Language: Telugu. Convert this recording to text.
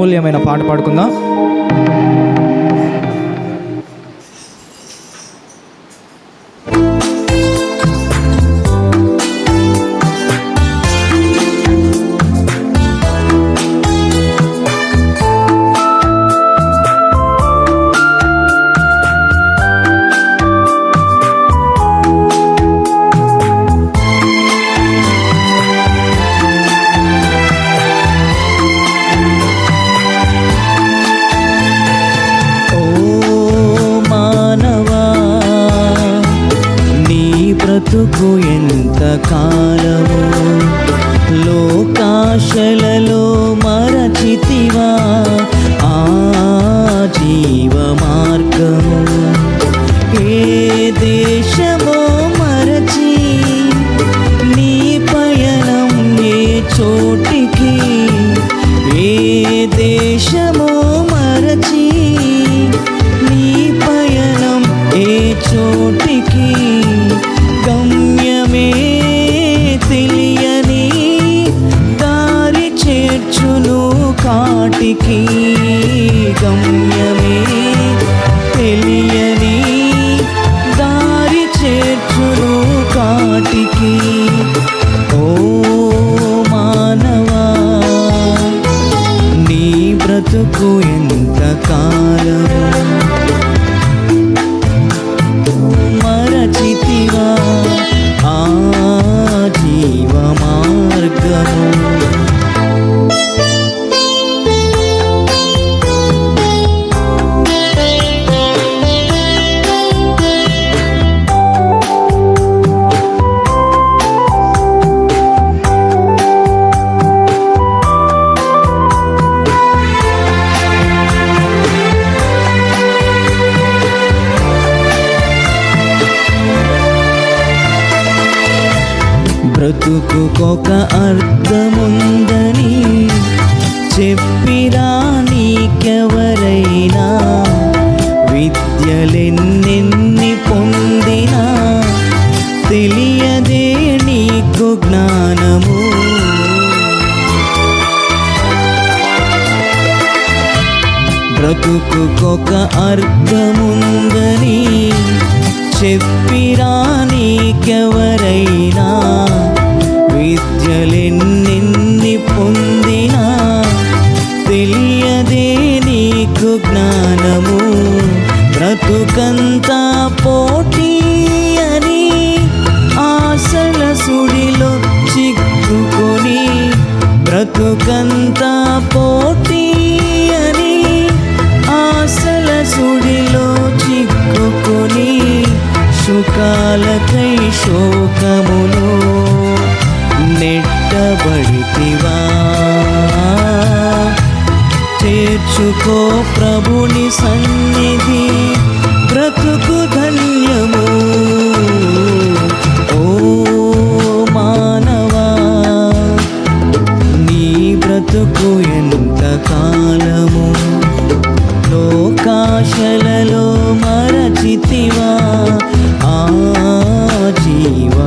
మూల్యమైన పాట పాడుకుందాం. బ్రతుకు ఎంత కాలము? లోకాశలలో మరచితివా? ఆ జీవ మార్గం కాటికి గమ్యమే. బ్రతుకుకొక అర్థముందని చెప్పిరా నీకెవరైనా విద్యలెన్నెన్ని పొందినా తెలియదే నీకు జ్ఞానము. బ్రతుకుకొక అర్థముందని చెప్పిరా నీకెవరైనా కృపలెన్నెన్ని పొందినా తెలియదే నీకు జ్ఞానము. బ్రతుకంతా పోటీ అని ఆశల సుడిలో చిక్కుకొని బ్రతుకంతా పోటీ అని ఆశల సుడిలో చిక్కుకొని సుఖాలకై శోక వెంటబడితివా చేర్చుకో ప్రభుని సన్నిధి బ్రతుకు ధన్యము. ఓ మానవా నీ బ్రతుకు ఎంత కాలము? లోకాశలలో మరచితివా? ఆ జీవా